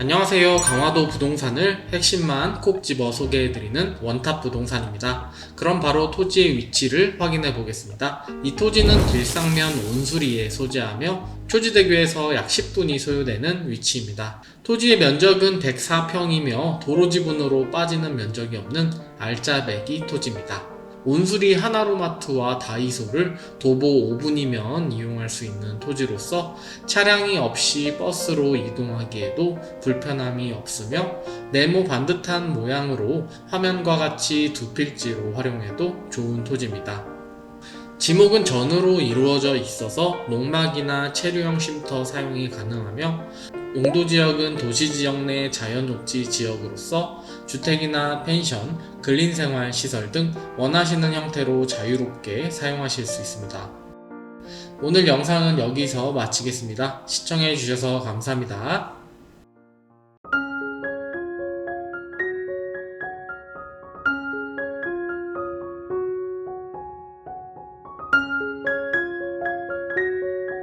안녕하세요. 강화도 부동산을 핵심만 콕 집어 소개해드리는 원탑 부동산입니다. 그럼 바로 토지의 위치를 확인해 보겠습니다. 이 토지는 길상면 온수리에 소재하며 표지대교에서 약 10분이 소요되는 위치입니다. 토지의 면적은 104평이며 도로 지분으로 빠지는 면적이 없는 알짜배기 토지입니다. 온수리 하나로마트와 다이소를 도보 5분이면 이용할 수 있는 토지로서 차량이 없이 버스로 이동하기에도 불편함이 없으며 네모 반듯한 모양으로 화면과 같이 두 필지로 활용해도 좋은 토지입니다. 지목은 전으로 이루어져 있어서 농막이나 체류형 쉼터 사용이 가능하며 용도 지역은 도시 지역 내 자연 녹지 지역으로서 주택이나 펜션, 근린 생활 시설 등 원하시는 형태로 자유롭게 사용하실 수 있습니다. 오늘 영상은 여기서 마치겠습니다. 시청해 주셔서 감사합니다.